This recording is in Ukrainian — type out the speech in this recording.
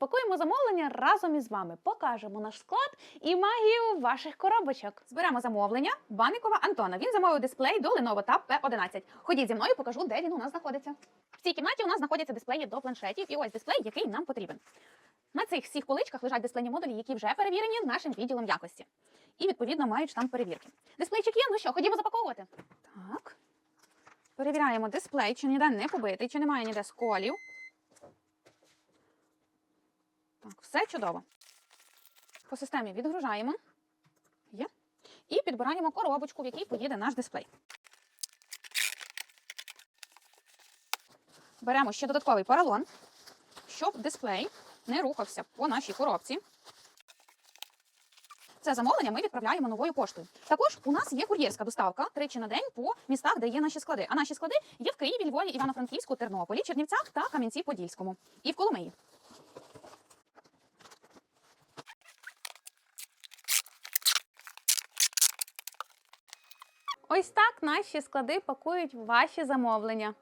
Розпакуємо замовлення разом із вами. Покажемо наш склад і магію ваших коробочок. Зберемо замовлення Банникова Антона. Він замовив дисплей до Lenovo Tab P11. Ходіть зі мною, покажу, де він у нас знаходиться. В цій кімнаті у нас знаходяться дисплеї до планшетів, і ось дисплей, який нам потрібен. На цих всіх поличках лежать дисплейні модулі, які вже перевірені нашим відділом якості. І відповідно мають штамп перевірки. Дисплейчик є. Ну що, ходімо запаковувати. Так. Перевіряємо дисплей, чи ніде не побитий, чи немає ніде сколів. Все чудово. По системі відгружаємо. Є. І підбираємо коробочку, в якій поїде наш дисплей. Беремо ще додатковий поролон, щоб дисплей не рухався по нашій коробці. Це замовлення ми відправляємо новою поштою. Також у нас є кур'єрська доставка тричі на день по містах, де є наші склади. А наші склади є в Києві, Львові, Івано-Франківську, Тернополі, Чернівцях та Кам'янці-Подільському. І в Коломиї. Ось так наші склади пакують ваші замовлення.